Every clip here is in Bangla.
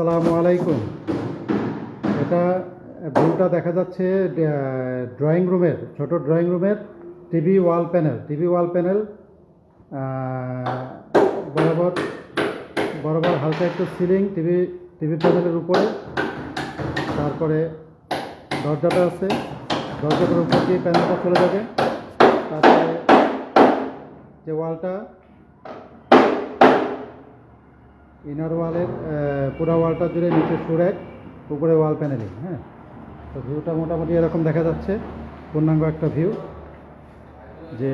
আসসালামু আলাইকুম। এটা ভিউটা দেখা যাচ্ছে ড্রয়িং রুমের ছোট ড্রয়িং রুমের TV wall panel TV wall panel বরাবর বরাবর হালকা একটু সিলিং টিভি টিভি প্যানেলের উপরে। তারপরে দরজাটা আছে। দরজাটার উপর দিয়ে প্যানেলটা চলে যাবে। তারপরে যে ওয়ালটা ইনার ওয়ালের পুরা ওয়ালটা জুড়ে নিচে সুরেক উপরে ওয়াল প্যানেলিং হ্যাঁ? তো ভিউটা মোটামুটি এরকম দেখা যাচ্ছে, পূর্ণাঙ্গ একটা ভিউ, যে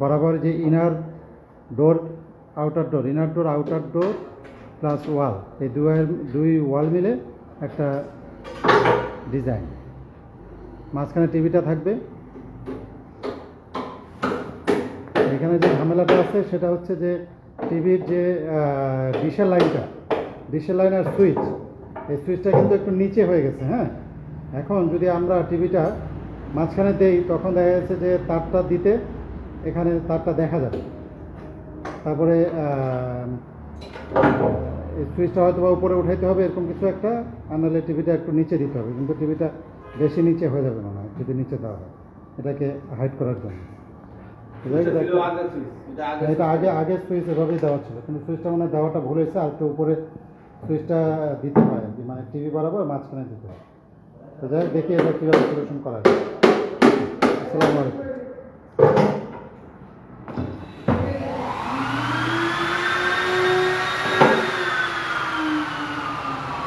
বরাবর যে inner door, outer door, inner door, outer door plus wall, এই দুয়ের দুই ওয়াল মিলে একটা ডিজাইন। মাঝখানে টিভিটা থাকবে। এখানে যে ঝামেলাটা আছে, সেটা হচ্ছে যে টিভির যে ডিশের লাইনটা ডিশের লাইনের সুইচ এই সুইচটা কিন্তু একটু নিচে হয়ে গেছে হ্যাঁ? এখন যদি আমরা টিভিটা মাঝখানে দেই, তখন দেখা যাচ্ছে যে তারটা দিতে এখানে তারটা দেখা যাবে। তারপরে সুইচটা হয়তো বা উপরে উঠাইতে হবে, এরকম কিছু একটা, আর টিভিটা একটু নিচে দিতে হবে। কিন্তু টিভিটা বেশি নিচে হয়ে যাবে মনে হয়, যদি নিচে দেওয়া হয়, এটাকে হাইড করার জন্য? এটা আগে আগে সুইচ এভাবেই দেওয়া ছিল কিন্তু সুইচটা মানে দেওয়াটা ভুল হয়েছে আর একটু উপরে সুইচটা দিতে হয় মানে টিভি বরাবর মাঝখানে দিতে হয়। তো যাই দেখি এটা কীভাবে সলিউশন করা যায়।